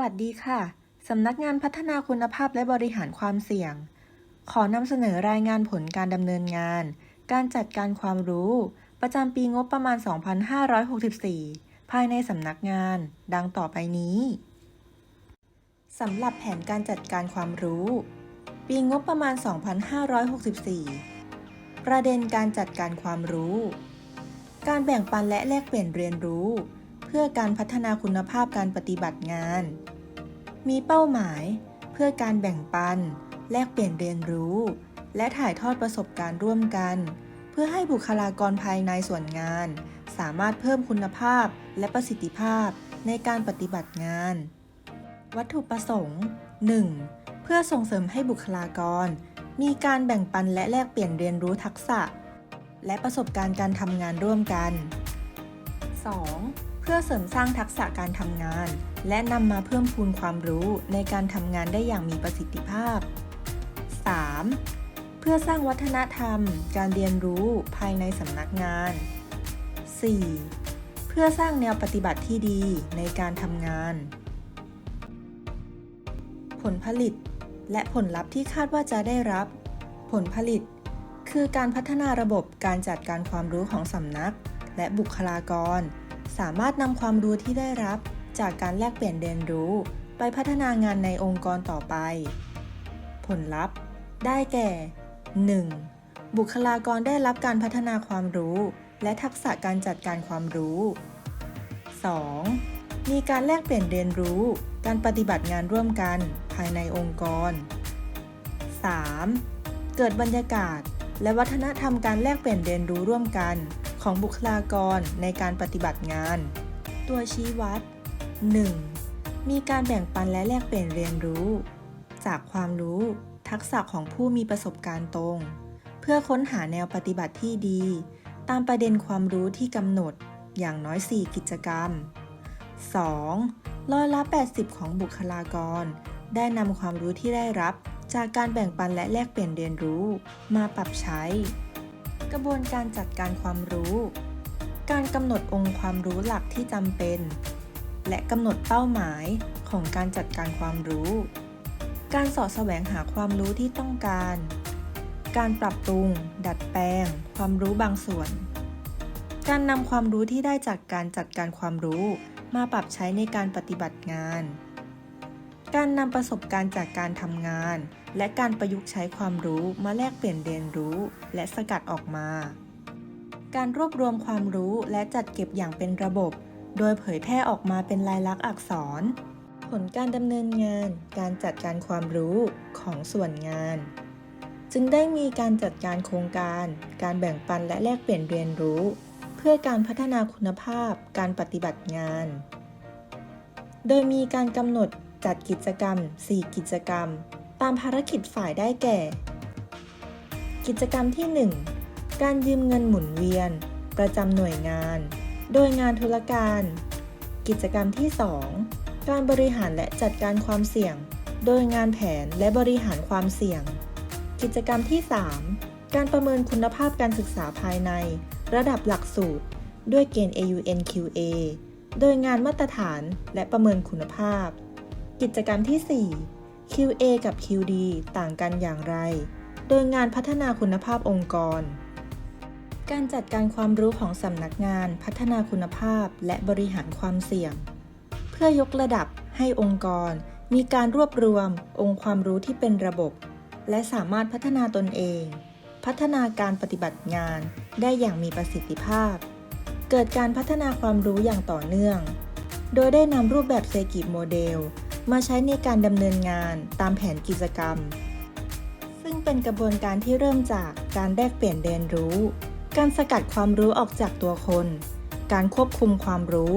วัสดีค่ะ สำนักงานพัฒนาคุณภาพและบริหารความเสี่ยง ขอนำเสนอรายงานผลการดำเนินงาน การจัดการความรู้ ประจำปีงบประมาณ 2564 ภายในสำนักงาน ดังต่อไปนี้ สำหรับแผนการจัดการความรู้ ปีงบประมาณ 2564 ประเด็นการจัดการความรู้ การแบ่งปันและแลกเปลี่ยนเรียนรู้ พื่อการพัฒนาคุณภาพการปฏิบัติงาน มีเป้าหมายเพื่อการแบ่งปัน แลกเปลี่ยนเรียนรู้ และถ่ายทอดประสบการณ์ร่วมกัน เพื่อให้บุคลากรภายในส่วนงาน สามารถเพิ่มคุณภาพและประสิทธิภาพในการปฏิบัติงาน วัตถุประสงค์ 1. เพื่อส่งเสริมให้บุคลากร มีการแบ่งปันและแลกเปลี่ยนเรียนรู้ทักษะ และประสบการณ์การทำงานร่วมกัน 2. เพื่อเสริมสร้างทักษะการทำงาน และนำมาเพิ่มพูนความรู้ในการทำงานได้อย่างมีประสิทธิภาพ 3. เพื่อสร้างวัฒนธรรม การเรียนรู้ภายในสำนักงาน 4. เพื่อสร้างแนวปฏิบัติที่ดีในการทำงาน ผลผลิต และผลลัพธ์ที่คาดว่าจะได้รับ ผลผลิต คือการพัฒนาระบบการจัดการความรู้ของสำนัก และบุคลากร สามารถนำความรู้ที่ได้รับจากการแลกเปลี่ยนเรียนรู้ ไปพัฒนางานในองค์กรต่อไป ผลลัพธ์ ได้แก่ 1. บุคลากรได้รับการพัฒนาความรู้ และทักษะการจัดการความรู้ 2. มีการแลกเปลี่ยนเรียนรู้ การปฏิบัติงานร่วมกันภายในองค์กร 3. เกิดบรรยากาศ และวัฒนธรรมการแลกเปลี่ยนเรียนรู้ร่วมกัน ของบุคลากรในการปฏิบัติงาน ตัวชี้วัด 1. มีการแบ่งปันและแลกเปลี่ยนเรียนรู้ จากความรู้ ทักษะของผู้มีประสบการณ์ตรง เพื่อค้นหาแนวปฏิบัติที่ดี ตามประเด็นความรู้ที่กำหนดอย่างน้อย 4 กิจกรรม 2. ร้อยละ 80 ของบุคลากร ได้นำความรู้ที่ได้รับจากการแบ่งปันและแลกเปลี่ยนเรียนรู้ มาปรับใช้ กระบวนการจัดการความรู้ การกำหนดองค์ความรู้หลักที่จำเป็น และกำหนดเป้าหมายของการจัดการความรู้ การสอดแสวงหาความรู้ที่ต้องการ การปรับปรุง ดัดแปลง ความรู้บางส่วน การนำความรู้ที่ได้จากการจัดการความรู้ มาปรับใช้ในการปฏิบัติงาน การนำประสบการณ์จากการทำงาน และการประยุกต์ใช้ความรู้มาแลกเปลี่ยนเรียนรู้ และสกัดออกมา การรวบรวมความรู้และจัดเก็บอย่างเป็นระบบ โดยเผยแพร่ออกมาเป็นลายลักษณ์อักษร ผลการดำเนินงาน การจัดการความรู้ของส่วนงาน จึงได้มีการจัดการโครงการ การแบ่งปันและแลกเปลี่ยนเรียนรู้ เพื่อการพัฒนาคุณภาพ การปฏิบัติงาน โดยมีการกำหนด จัดกิจกรรม 4 กิจกรรม ตามภารกิจฝ่ายได้แก่ กิจกรรมที่ 1 การยืมเงินหมุนเวียน ประจำหน่วยงาน โดยงานธุรการ กิจกรรมที่ 2 การบริหารและจัดการความเสี่ยง โดยงานแผนและบริหารความเสี่ยง กิจกรรมที่ 3 การประเมินคุณภาพการศึกษาภายใน ระดับหลักสูตร ด้วยเกณฑ์ AUNQA โดยงานมาตรฐานและประเมินคุณภาพ กิจกรรมที่ 4 QA กับ QD ต่างกันอย่างไร โดยงานพัฒนาคุณภาพองค์กร การจัดการความรู้ของสำนักงานพัฒนาคุณภาพและบริหารความเสี่ยง เพื่อยกระดับให้องค์กร มีการรวบรวมองค์ความรู้ที่เป็นระบบ และสามารถพัฒนาตนเอง พัฒนาการปฏิบัติงานได้อย่างมีประสิทธิภาพ เกิดการพัฒนาความรู้อย่างต่อเนื่อง โดยได้นำรูปแบบเซกิโมเดล มาใช้ในการดำเนินงานตามแผนกิจกรรม ซึ่งเป็นกระบวนการที่เริ่มจากการแลกเปลี่ยนเรียนรู้ การสกัดความรู้ออกจากตัวคน การควบคุมความรู้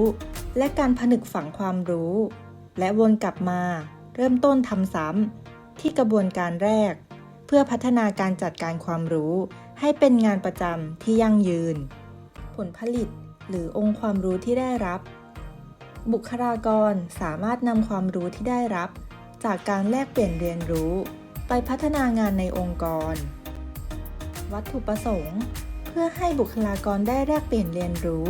และการผนึกฝังความรู้ และวนกลับมาเริ่มต้นทำซ้ำที่กระบวนการแรก เพื่อพัฒนาการจัดการความรู้ ให้เป็นงานประจำที่ยั่งยืน ผลผลิตหรือองค์ความรู้ที่ได้รับ บุคลากรสามารถนำความรู้ที่ได้รับ จากการแลกเปลี่ยนเรียนรู้ ไปพัฒนางานในองค์กร วัตถุประสงค์ เพื่อให้บุคลากรได้แลกเปลี่ยนเรียนรู้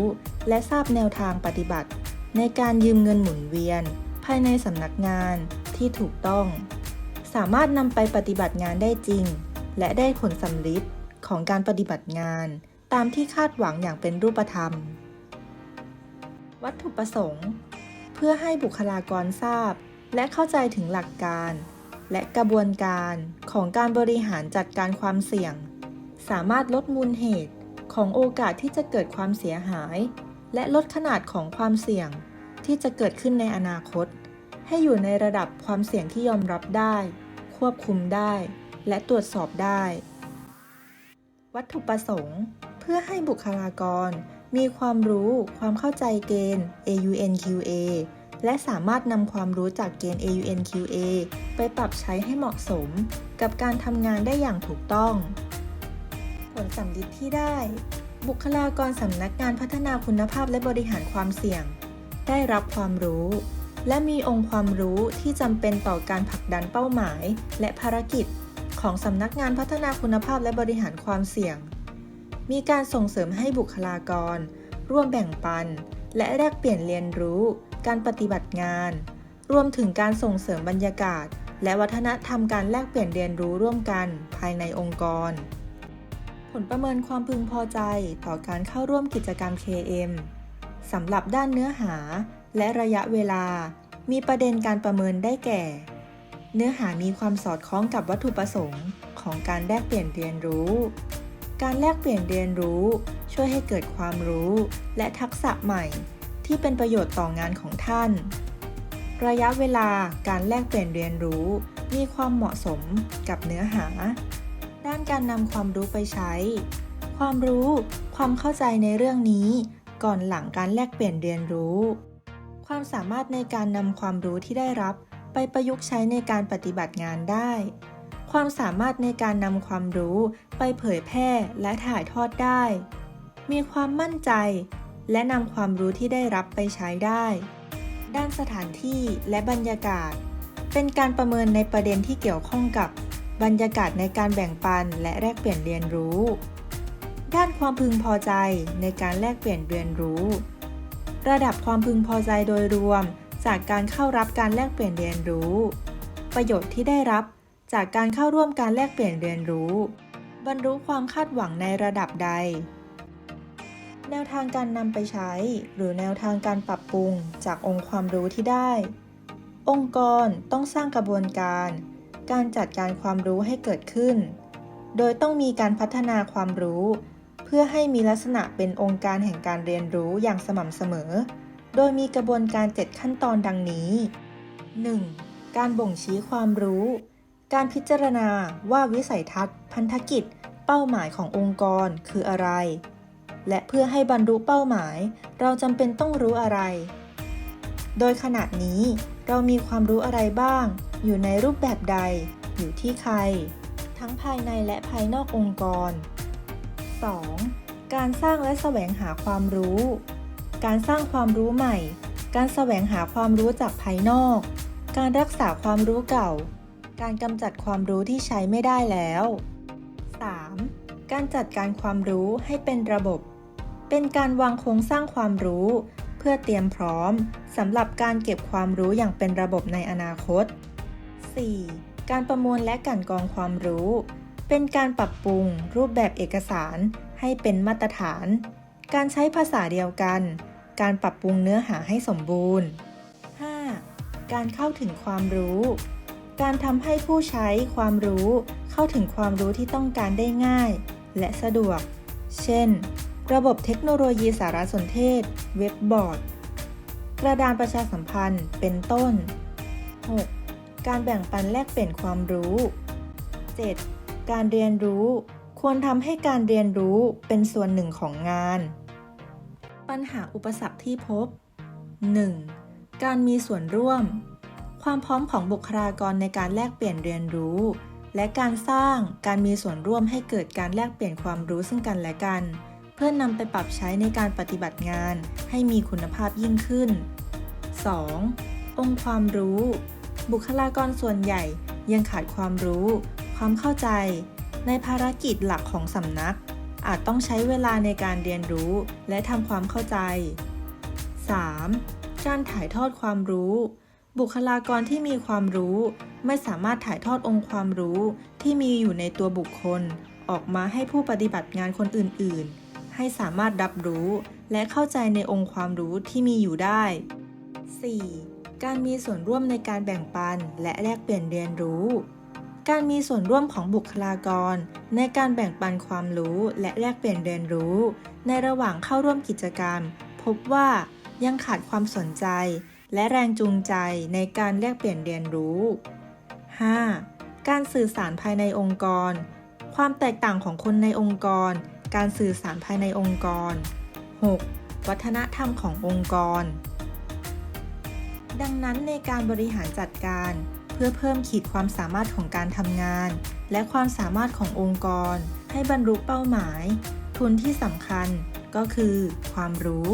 และทราบแนวทางปฏิบัติ ในการยืมเงินหมุนเวียน ภายในสำนักงานที่ถูกต้อง สามารถนำไปปฏิบัติงานได้จริง และได้ผลสำลิดของการปฏิบัติงาน ตามที่คาดหวังอย่างเป็นรูปธรรม วัตถุประสงค์ เพื่อให้บุคลากรทราบ และเข้าใจถึงหลักการ และกระบวนการของการบริหารจัดการความเสี่ยง สามารถลดมูลเหตุของโอกาสที่จะเกิดความเสียหาย และลดขนาดของความเสี่ยงที่จะเกิดขึ้นในอนาคต ให้อยู่ในระดับความเสี่ยงที่ยอมรับได้ ควบคุมได้ และตรวจสอบได้ วัตถุประสงค์ เพื่อให้บุคลากร มีความรู้ความเข้าใจเกณฑ์ AUNQA และสามารถนำความรู้จากเกณฑ์ AUNQA ไปปรับใช้ให้เหมาะสม กับการทำงานได้อย่างถูกต้อง ผลสำลิดที่ได้ บุคลากรสำนักงานพัฒนาคุณภาพและบริหารความเสี่ยง ได้รับความรู้ และมีองค์ความรู้ที่จำเป็นต่อการผลักดันเป้าหมาย และภารกิจ ของสำนักงานพัฒนาคุณภาพและบริหารความเสี่ยง มีการส่งเสริมให้บุคลากร ร่วมแบ่งปัน และแลกเปลี่ยนเรียนรู้ การปฏิบัติงาน รวมถึงการส่งเสริมบรรยากาศ และวัฒนธรรมการแลกเปลี่ยนเรียนรู้ร่วมกันภายในองค์กร ผลประเมินความพึงพอใจต่อการเข้าร่วมกิจกรรม KM สำหรับด้านเนื้อหาและระยะเวลา มีประเด็นการประเมินได้แก่ เนื้อหามีความสอดคล้องกับวัตถุประสงค์ของการแลกเปลี่ยนเรียนรู้ การแลกเปลี่ยนเรียนรู้ ช่วยให้เกิดความรู้ และทักษะใหม่ ที่เป็นประโยชน์ต่องานของท่าน ระยะเวลาการแลกเปลี่ยนเรียนรู้ มีความเหมาะสมกับเนื้อหา ด้านการนำความรู้ไปใช้ ความรู้ ความเข้าใจในเรื่องนี้ ก่อนหลังการแลกเปลี่ยนเรียนรู้ ความสามารถในการนำความรู้ที่ได้รับ ไปประยุกต์ใช้ในการปฏิบัติงานได้ ความสามารถในการนำความรู้ไปเผยแพร่และถ่ายทอดได้ มีความมั่นใจ และนำความรู้ที่ได้รับไปใช้ได้ ด้านสถานที่และบรรยากาศ เป็นการประเมินในประเด็นที่เกี่ยวข้องกับบรรยากาศในการแบ่งปันและแลกเปลี่ยนเรียนรู้ ด้านความพึงพอใจในการแลกเปลี่ยนเรียนรู้ ระดับความพึงพอใจโดยรวม จากการเข้ารับการแลกเปลี่ยนเรียนรู้ ประโยชน์ที่ได้รับ จากการเข้าร่วมการแลกเปลี่ยนเรียนรู้ บรรลุความคาดหวังในระดับใด แนวทางการนำไปใช้ หรือแนวทางการปรับปรุงจากองค์ความรู้ที่ได้ องค์กรต้องสร้างกระบวนการ การจัดการความรู้ให้เกิดขึ้น โดยต้องมีการพัฒนาความรู้ เพื่อให้มีลักษณะเป็นองค์การแห่งการเรียนรู้อย่างสม่ำเสมอ โดยมีกระบวนการ 7 ขั้นตอนดังนี้ 1. การบ่งชี้ความรู้ การพิจารณาว่าวิสัยทัศน์ พันธกิจ เป้าหมายขององค์กรคืออะไร และเพื่อให้บรรลุเป้าหมาย เราจำเป็นต้องรู้อะไร โดยขณะนี้ เรามีความรู้อะไรบ้าง อยู่ในรูปแบบใด อยู่ที่ใคร ทั้งภายในและภายนอกองค์กร 2. การสร้างและแสวงหาความรู้ การสร้างความรู้ใหม่ การแสวงหาความรู้จากภายนอก การรักษาความรู้เก่า การกำจัดความรู้ที่ใช้ไม่ได้แล้ว 3. การจัดการความรู้ให้เป็นระบบ เป็นการวางโครงสร้างความรู้ เพื่อเตรียมพร้อมสำหรับการเก็บความรู้อย่างเป็นระบบในอนาคต 4. การประมวลและกันกรองความรู้ เป็นการปรับปรุงรูปแบบเอกสารให้เป็นมาตรฐาน การใช้ภาษาเดียวกัน การปรับปรุงเนื้อหาให้สมบูรณ์ 5. การเข้าถึงความรู้ การทำให้ผู้ใช้ความรู้เข้าถึงความรู้ที่ต้องการได้ง่าย และสะดวก เช่น ระบบเทคโนโลยีสารสนเทศ เว็บบอร์ด กระดานประชาสัมพันธ์ เป็นต้น 6. การแบ่งปันแลกเปลี่ยนความรู้ 7. การเรียนรู้ ควรทำให้การเรียนรู้เป็นส่วนหนึ่งของงาน ปัญหาอุปสรรคที่พบ 1. การมีส่วนร่วม ความพร้อมของบุคลากรในการแลกเปลี่ยนเรียนรู้ และการสร้างการมีส่วนร่วมให้เกิดการแลกเปลี่ยนความรู้ซึ่งกันและกัน เพื่อนำไปปรับใช้ในการปฏิบัติงาน ให้มีคุณภาพยิ่งขึ้น 2. องค์ความรู้ บุคลากรส่วนใหญ่ยังขาดความรู้ ความเข้าใจ ในภารกิจหลักของสำนัก อาจต้องใช้เวลาในการเรียนรู้และทำความเข้าใจ 3. การถ่ายทอดความรู้ บุคลากรที่มีความรู้ไม่สามารถถ่ายทอดองค์ความรู้ที่มีอยู่ในตัวบุคคล ออกมาให้ผู้ปฏิบัติงานคนอื่น ๆ ให้สามารถรับรู้และเข้าใจในองค์ความรู้ที่มีอยู่ได้ 4. การมีส่วนร่วมในการแบ่งปันและแลกเปลี่ยนเรียนรู้ การมีส่วนร่วมของบุคลากร ในการแบ่งปันความรู้และแลกเปลี่ยนเรียนรู้ ในระหว่างเข้าร่วมกิจกรรม พบว่ายังขาดความสนใจ และแรงจูงใจในการแลกเปลี่ยนเรียนรู้ 5. การสื่อสารภายในองค์กร ความแตกต่างของคนในองค์กร การสื่อสารภายในองค์กร 6. วัฒนธรรมขององค์กร ดังนั้นในการบริหารจัดการ เพื่อเพิ่มขีดความสามารถของการทำงาน และความสามารถขององค์กร ให้บรรลุเป้าหมาย ทุนที่สำคัญก็คือความรู้